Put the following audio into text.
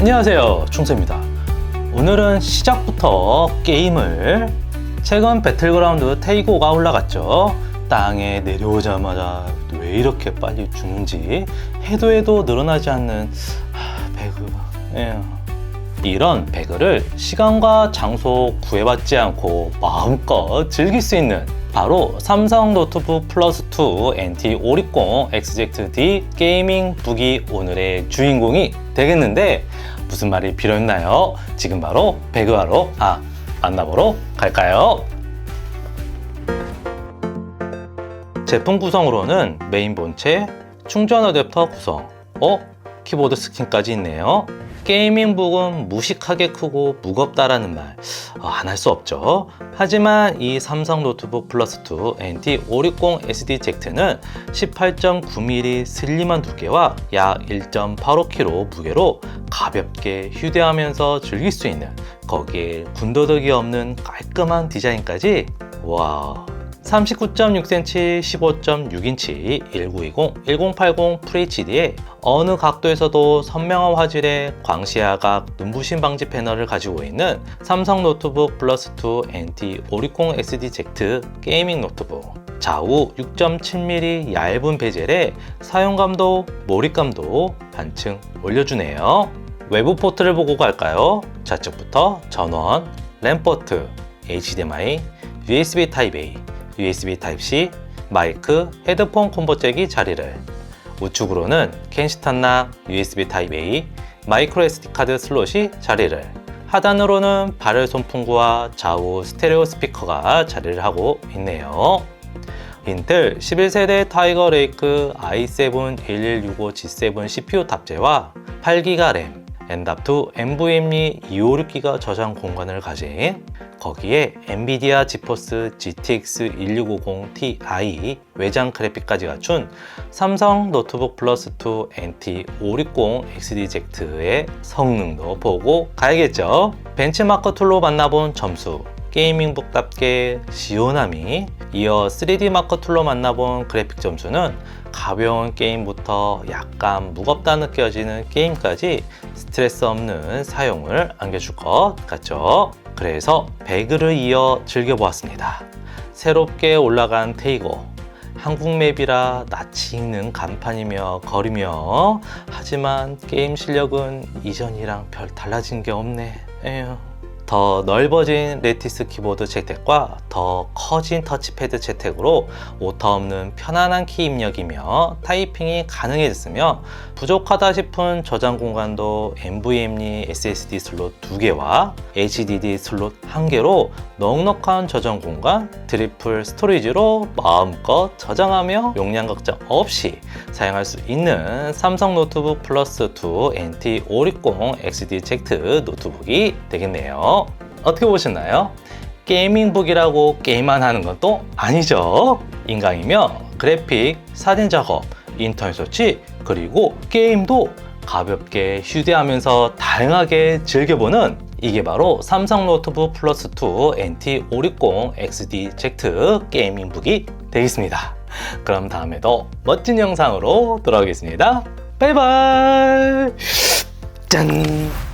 안녕하세요. 충세입니다. 오늘은 시작부터 게임을 최근 배틀그라운드 테이고가 올라갔죠. 땅에 내려오자마자 왜 이렇게 빨리 죽는지 해도 해도 늘어나지 않는 하, 배그. 예. 이런 배그를 시간과 장소 구애받지 않고 마음껏 즐길 수 있는 바로 삼성 노트북 플러스 2 NT 560 XZ-D 게이밍 북이 오늘의 주인공이 되겠는데 무슨 말이 필요했나요? 지금 바로 배그하러 아 만나보러 갈까요? 제품 구성으로는 메인 본체, 충전 어댑터 구성, 어? 키보드 스킨까지 있네요. 게이밍북은 무식하게 크고 무겁다라는 말 안 할 수 없죠. 하지만 이 삼성 노트북 플러스 2 NT 560 SDZ는 18.9mm 슬림한 두께와 약 1.85kg 무게로 가볍게 휴대하면서 즐길 수 있는 거기에 군더더기 없는 깔끔한 디자인까지 와 39.6cm, 15.6인치 1920, 1080 FHD에 어느 각도에서도 선명한 화질의 광시야각 눈부신 방지 패널을 가지고 있는 삼성 노트북 플러스 2 NT 560 SDZ 게이밍 노트북 좌우 6.7mm 얇은 베젤에 사용감도 몰입감도 한층 올려주네요 외부 포트를 보고 갈까요? 좌측부터 전원, 램 포트, HDMI, USB Type-A USB Type-C, 마이크, 헤드폰 콤보 잭이 자리를 우측으로는 캔시탄나 USB Type-A, 마이크로 SD 카드 슬롯이 자리를 하단으로는 발열 손풍구와 좌우 스테레오 스피커가 자리를 하고 있네요. 인텔 11세대 타이거 레이크 i7 1165G7 CPU 탑재와 8기가 램, 엔답2 NVMe 256기가 저장 공간을 가진 거기에 엔비디아 지포스 GTX 1650 Ti 외장 그래픽까지 갖춘 삼성 노트북 플러스 2 NT 560 XDZ의 성능도 보고 가야겠죠. 벤치마크 툴로 만나본 점수 게이밍북답게 시원함이 이어 3D 마커 툴로 만나본 그래픽 점수는 가벼운 게임부터 약간 무겁다 느껴지는 게임까지 스트레스 없는 사용을 안겨줄 것 같죠? 그래서 배그를 이어 즐겨보았습니다. 새롭게 올라간 테이거 한국 맵이라 낯이 익는 간판이며 거리며 하지만 게임 실력은 이전이랑 별 달라진 게 없네 에휴. 더 넓어진 레티스 키보드 채택과 더 커진 터치패드 채택으로 오타 없는 편안한 키 입력이며 타이핑이 가능해졌으며 부족하다 싶은 저장 공간도 NVMe SSD 슬롯 2개와 HDD 슬롯 1개로 넉넉한 저장 공간 트리플 스토리지로 마음껏 저장하며 용량 걱정 없이 사용할 수 있는 삼성 노트북 플러스 2 NT 560 XDZ 노트북이 되겠네요. 어떻게 보셨나요? 게이밍북이라고 게임만 하는 건또 아니죠. 인강이며 그래픽, 사진 작업, 인터넷 서치, 그리고 게임도 가볍게 휴대하면서 다양하게 즐겨보는 이게 바로 삼성 노트북 플러스 2 NT 560 XDZ 게이밍북이 되겠습니다. 그럼 다음에도 멋진 영상으로 돌아오겠습니다. 바이바이! 짠!